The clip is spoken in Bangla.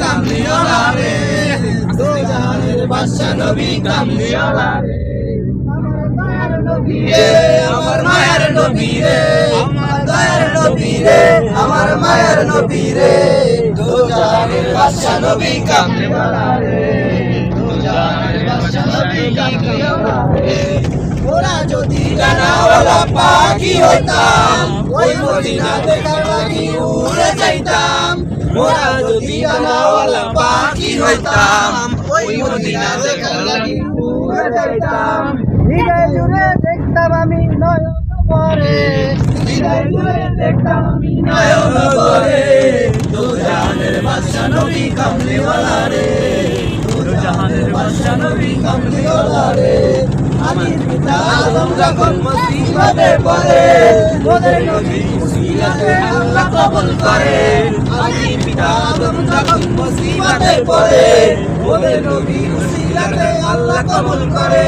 কামলিওয়ালা রে দু জাহানের বাদশা নবী কামলিওয়ালা আমার মায়ের নবী রে। আমার দয়ার ওরা যদি জানাওয়ালা পাখি হইতাম ওই মদিনা দেখার পাখি উড়ে যাইতাম। ওরা যদি জানাওয়ালা পাখি হইতাম ওই মদিনা দেখার লাগি যাইতাম। হৃদয় জুড়ে দেখতাম আমি নয়ন পরে হৃদয় জুড়ে দেখতাম আমি নয়ন ভরে দু জাহানের বাদশা নবী কামলিওয়ালা রে দু বাদশা নবী কামলিওয়ালা রে আদির পিতা আদম যখন মুসিবতে পড়ে ওদের নবী মুসিবতে আল্লাহ কবুল করে। যখন পদে মোদের নবী উসিলাতে আল্লাহ কবুল করে।